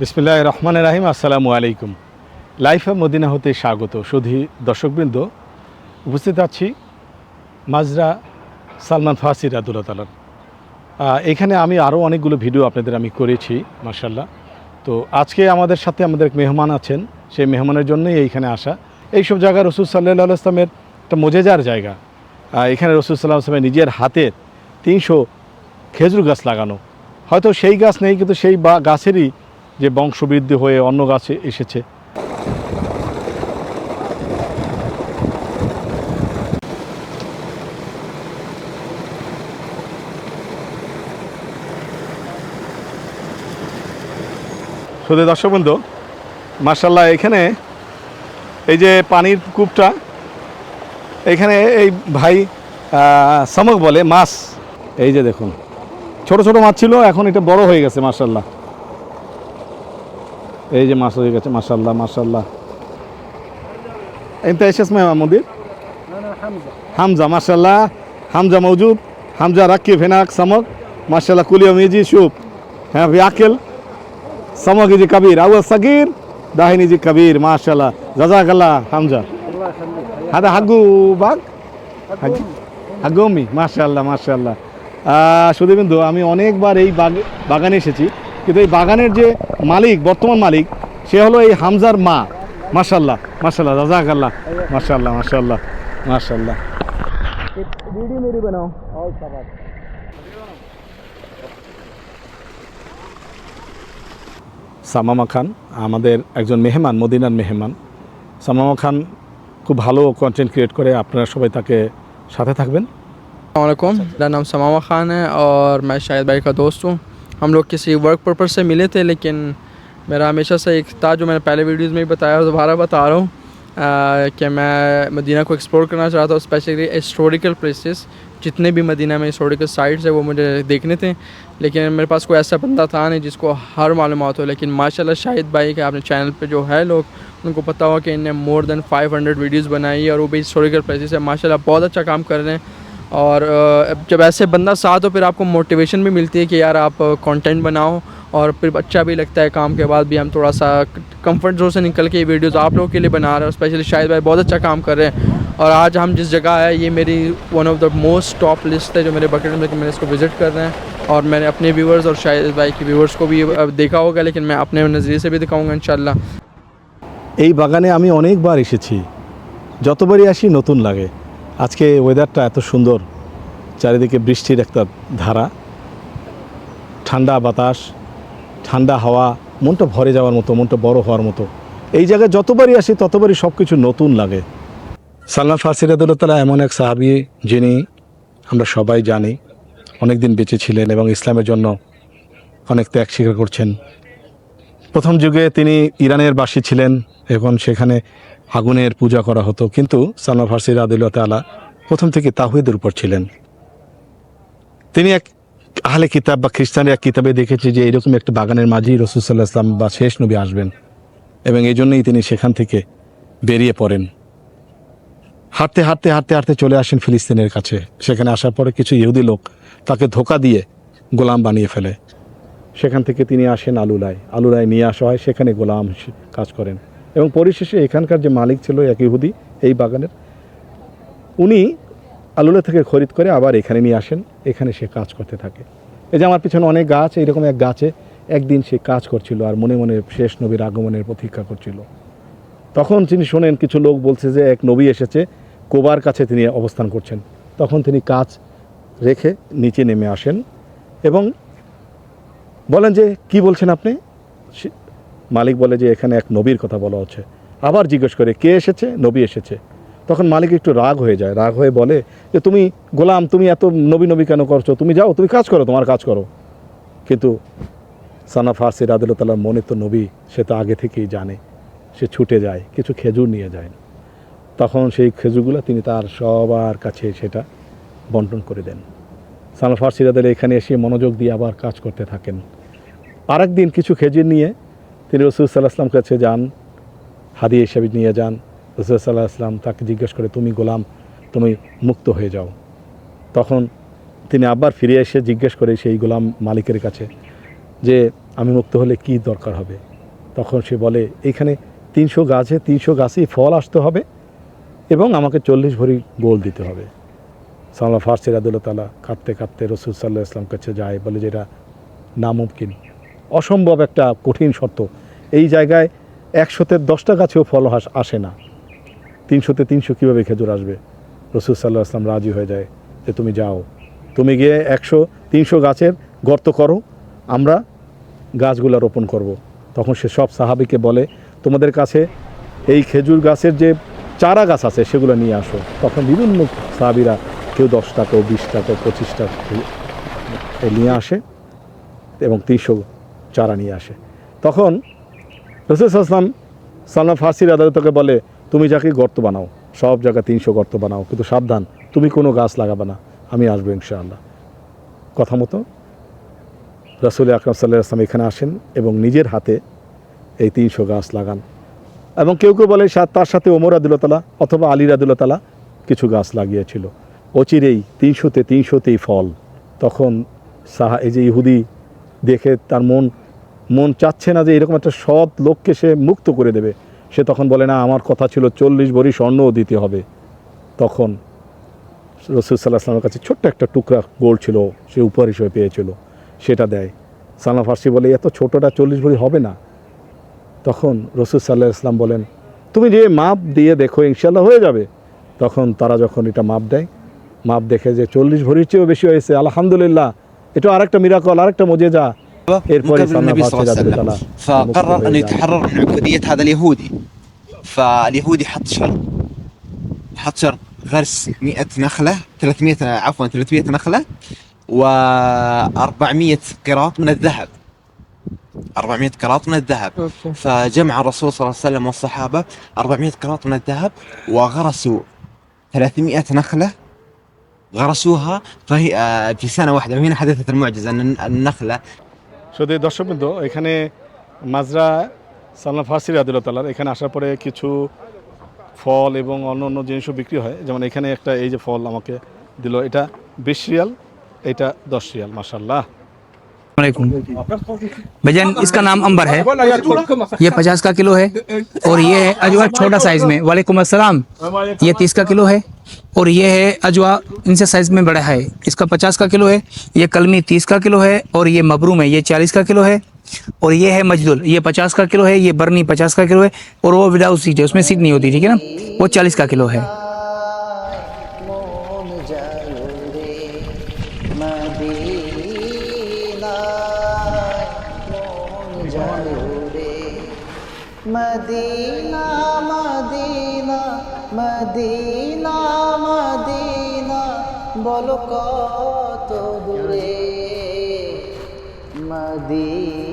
বিসমিল্লাহ রহমান রাহিম আসসালামু আলাইকুম। লাইফ অফ মদিনা হতে স্বাগত। সুধী দর্শকবৃন্দ, উপস্থিত আছি মাজরা সালমান ফাসি রাদুল্লাহ তালার এখানে আমি আরও অনেকগুলো ভিডিও আপনাদের আমি করেছি মার্শাল্লাহ তো আজকে আমাদের সাথে আমাদের এক মেহমান আছেন, সেই মেহমানের জন্যই এইখানে আসা। এইসব জায়গা রসুল সাল্লাহ আসলামের একটা মজেজার জায়গা। এখানে রসুল সাল্লাহ আসলামের নিজের হাতের তিনশো খেজুর গাছ লাগানো। হয়তো সেই গাছ নেই, কিন্তু সেই বা, গাছেরই যে বংশবৃদ্ধি হয়ে অন্য গাছে এসেছে। শুধু বন্ধু মার্শাল্লাহ এখানে এই যে পানির কূপটা, এখানে এই ভাই শামুক বলে, মাছ। এই যে দেখুন, ছোট ছোট মাছ ছিল, এখন এটা বড় হয়ে গেছে মার্শাল্লাহ এই যে মাছ হয়ে গেছে মার্শাল্লাহ মার্শাল্লাহ انت ايش اسمه يا مدير؟ انا حمزه حمزه ما شاء الله حمزه موجود حمزه ركب هناك سمك ما شاء الله كل يوم يجي يشوف ها بياكل سمك يجي كبير اول صغير دحين يجي كبير ما شاء الله جزاك الله حمزه الله يخليك هذا حقه باق حق حق امي ما شاء الله ما شاء الله শুধু বিন্দু আমি অনেকবার এই বাগ- বাগানে এসেছি কিন্তু এই বাগানের যে মালিক বর্তমান মালিক সে হলো এই হামজার মা মাশাল্লাহ মাশাল্লাহ রাজাকাল্লাহ মাশাল্লাহ মাশাল্লাহ মাশাল্লাহ ভিডিও মেরি বানাও और शाबाश সামামা খান আমাদের একজন মেহমান মদিনার মেহমান সামামা খান খুব ভালো কন্টেন্ট ক্রিয়েট করে আপনারা সবাই তাকে সাথে থাকবেন वालेकुम मेरा नाम समामा ख़ान है और मैं शाहिद भाई का दोस्त हूँ हम लोग किसी वर्क पर्पज़ से मिले थे, लेकिन मेरा हमेशा से एक था जो मैंने पहले वीडियोज़ में भी बताया दोबारा बता रहा हूँ कि मैं मदीना को एक्सप्लोर करना चाहता हूँ स्पेशली हिस्टोरिकल प्लेसेस जितने भी मदीना में हिस्टोरिकल साइट्स है, वो मुझे देखने थे, लेकिन मेरे पास कोई ऐसा बंदा था नहीं जिसको हर मालूम हो, लेकिन माशाल्लाह शाहिद भाई के आपने चैनल पे जो है लोग, उनको पता हुआ कि इन्हें मोर देन 500 वीडियोस बनाई और वो भी हिस्टोरिकल प्लेसेस है, माशाल्लाह बहुत अच्छा काम कर रहे हैं। और अ, जब ऐसे बंदा साथ हो फिर आपको मोटिवेशन भी मिलती है कि यार आप कंटेंट बनाओ और फिर अच्छा भी लगता है काम के बाद भी हम थोड़ा सा कंफर्ट जोन से निकल के ये वीडियोस आप लोगों के लिए बना रहे हैं स्पेशली शाहिद भाई बहुत अच्छा काम कर रहे हैं और आज हम जिस जगह है ये मेरी one of the most top list है जो मेरे बकेट में कि मैंने इसको विज़िट कर रहे हैं और मैंने अपने व्यूवर्स और शाहिद भाई के व्यूवर्स को भी अ, देखा होगा लेकिन मैं अपने नज़रिए से भी दिखाऊंगा इंशाल्लाह এই বাগানে আমি অনেকবার এসেছি যতবারই আসি নতুন লাগে আজকে ওয়েদারটা এত সুন্দর, চারিদিকে বৃষ্টির একটা ধারা। ঠান্ডা বাতাস, ঠান্ডা হাওয়া, মনটা ভরে যাওয়ার মতো, মনটা বড় হওয়ার মতো। এই জায়গায় যতবারই আসি, ততবারই সব কিছু নতুন লাগে। সালমান ফাসিরাদুল্লাহ এমন এক সাহাবি, যিনি আমরা সবাই জানি অনেক দিন বেঁচে ছিলেন এবং ইসলামের জন্য অনেক ত্যাগ স্বীকার করছেন। প্রথম যুগে তিনি ইরানের বাসী ছিলেন, এখন সেখানে আগুনের পূজা করা হতো, কিন্তু সালমান ফার্সি রাদিল্লা তালা প্রথম থেকে তাহিদের উপর ছিলেন। তিনি এক আহলে কিতাব বা খ্রিস্টানের এক কিতাবে দেখেছি যে এরকম একটা বাগানের মাঝেই রসুল্লাহ ইসলাম বা শেষ নবী আসবেন এবং এই জন্যই তিনি সেখান থেকে বেরিয়ে পড়েন। হাঁটতে হাঁটতে হাঁটতে হাঁটতে চলে আসেন ফিলিস্তিনের কাছে। সেখানে আসার পরে কিছু ইহুদি লোক তাকে ধোকা দিয়ে গোলাম বানিয়ে ফেলে। সেখান থেকে তিনি আসেন আলুলায়। আলুলায় নিয়ে আসা হয়, সেখানে গোলাম কাজ করেন। এবং পরিশেষে এখানকার যে মালিক ছিল এক ইহুদি এই বাগানের, উনি আলুলা থেকে খরিদ করে আবার এখানে নিয়ে আসেন, এখানে সে কাজ করতে থাকে। এই যে আমার পিছনে অনেক গাছ এইরকম এক গাছে একদিন সে কাজ করছিল আর মনে মনে শেষ নবীর আগমনের প্রতীক্ষা করছিল। তখন তিনি শোনেন, কিছু লোক বলছে যে এক নবী এসেছে, কোবার কাছে তিনি অবস্থান করছেন। তখন তিনি কাজ রেখে নিচে নেমে আসেন এবং বলেন যে, কি বলছেন আপনি? মালিক বলে যে, এখানে এক নবীর কথা বলা হচ্ছে। আবার জিজ্ঞেস করে, কে এসেছে? নবী এসেছে। তখন মালিক একটু রাগ হয়ে যায়। রাগ হয়ে বলে যে, তুমি গোলাম, তুমি এত নবী নবী কেন করছ? তুমি যাও, তুমি কাজ করো, তোমার কাজ করো। কিন্তু সানা ফার্সি রাদুল্লাহ মনে তো নবী, সে তো আগে থেকেই জানে। সে ছুটে যায়, কিছু খেজুর নিয়ে যায়। তখন সেই খেজুরগুলো তিনি তার সবার কাছে সেটা বন্টন করে দেন। সানা ফার্সি রাদুল্লাহ এখানে এসে মনোযোগ দিয়ে আবার কাজ করতে থাকেন। আরেক দিন কিছু খেজুর নিয়ে তিনি রসুল সাল্লাহ আসলাম কাছে যান, হাদিয়া হিসাবে নিয়ে যান। রসুল সাল্লাহ আসলাম তাকে জিজ্ঞেস করে, তুমি গোলাম, তুমি মুক্ত হয়ে যাও। তখন তিনি আবার ফিরে এসে জিজ্ঞেস করে সেই গোলাম মালিকের কাছে যে, আমি মুক্ত হলে কি দরকার হবে? তখন সে বলে এইখানে তিনশো গাছে তিনশো গাছেই ফল আসতে হবে এবং আমাকে চল্লিশ ভরি গোল দিতে হবে। সাল্লাহ ফার্সি রাদুল্লাহ তালা কাঁদতে কাঁদতে রসুল সাল্লাহ ইসলাম কাছে যায়, বলে যেটা নামুমকিন। অসম্ভব একটা কঠিন শর্ত। এই জায়গায় একশোতে দশটা গাছেও ফল আসে না। তিনশোতে তিনশো কীভাবে খেজুর আসবে? রসুল সাল্লাহ আসলাম রাজি হয়ে যায় যে তুমি যাও। তুমি গিয়ে একশো, তিনশো গাছের গর্ত করো, আমরা গাছগুলো রোপণ করব। তখন সে সব সাহাবিকে বলে, তোমাদের কাছে এই খেজুর গাছের যে চারা গাছ আছে সেগুলো নিয়ে আসো। তখন বিভিন্ন সাহাবিরা কেউ দশটা, কেউ বিশটা, কেউ পঁচিশটা নিয়ে আসে এবং তিনশো চারা নিয়ে আসে। তখন রসুল আসলাম সালমান ফার্সির আদালতকে বলে, তুমি যাকে গর্ত বানাও, সব জায়গায় তিনশো গর্ত বানাও, কিন্তু সাবধান, তুমি কোনো গাছ লাগাবে না, আমি আসব ইনশাআল্লাহ। কথা মতো রসুল আকরম সাল্লাহ আসলাম এখানে আসেন এবং নিজের হাতে এই তিনশো গাছ লাগান। এবং কেউ কেউ বলে তার সাথে ওমর আদুল্লাতালা অথবা আলী রাদুল্লাতালা কিছু গাছ লাগিয়েছিল। অচিরেই তিনশোতে তিনশোতেই ফল। তখন সাহা এই যে ইহুদি দেখে তার মন মন চাচ্ছে না যে এরকম একটা সৎ লোককে সে মুক্ত করে দেবে। সে তখন বলে, না, আমার কথা ছিল চল্লিশ ভরি স্বর্ণও দিতে হবে। তখন রসুল সাল্লাহ আসলামের কাছে ছোট্ট একটা টুকরা গোল্ড ছিল, সে উপহার হিসেবে পেয়েছিল, সেটা দেয়। সালমান ফার্সি বলে, এত ছোটোটা চল্লিশ ভরি হবে না? তখন রসুল সাল্লাহ ইসলাম বলেন, তুমি যে মাপ দিয়ে দেখো ইনশাল্লাহ হয়ে যাবে। তখন তারা যখন এটা মাপ দেয়, মাপ দেখে যে চল্লিশ ভরির চেয়েও বেশি হয়েছে, আলহামদুলিল্লাহ, এটা আরেকটা মিরাকল, আরেকটা মজেজা। الصحابه مقابل النبي صلى الله عليه وسلم. فقرر انه يتحرر من عبودية هذا اليهودي. فاليهودي حط شرط. حط شرط غرس 100 نخلة 300 عفوا 300 نخلة و 400 قراط من الذهب. 400 قراط من الذهب. فجمع الرسول صلى الله عليه وسلم والصحابة 400 قراط من الذهب وغرسوا 300 نخلة. غرسوها فهي في سنة واحدة. وهنا حدثت المعجزة أن النخلة শুধু দর্শকবৃন্দ, এখানে মাজরা সালনা ফার্সির আদিলতালার এখানে আসার পরে কিছু ফল এবং অন্য অন্য জিনিসও বিক্রি হয়। যেমন এখানে একটা এই যে ফল আমাকে দিল, এটা বিশ রিয়াল, এটা দশ রিয়াল মাসাল্লাহ भजन इसका नाम अंबर है। ये पचास का किलो है और ये है अजवा छोटा साइज़ में। वालेकुम अस्सलाम। ये तीस का किलो है और ये है अजवा इनसे साइज़ में बड़ा है। इसका पचास का किलो है ये कलमी तीस का किलो है और ये मबरूम है ये चालीस का किलो है और ये है मजदुल ये पचास का किलो है ये बर्नी पचास का किलो है और वो विदाउट सीट है उसमें सीट नहीं होती ठीक है ना? वो चालीस का किलो है। মদিনা মদিনা মদিনা মদিনা বলো কত দূরে? মদিনায়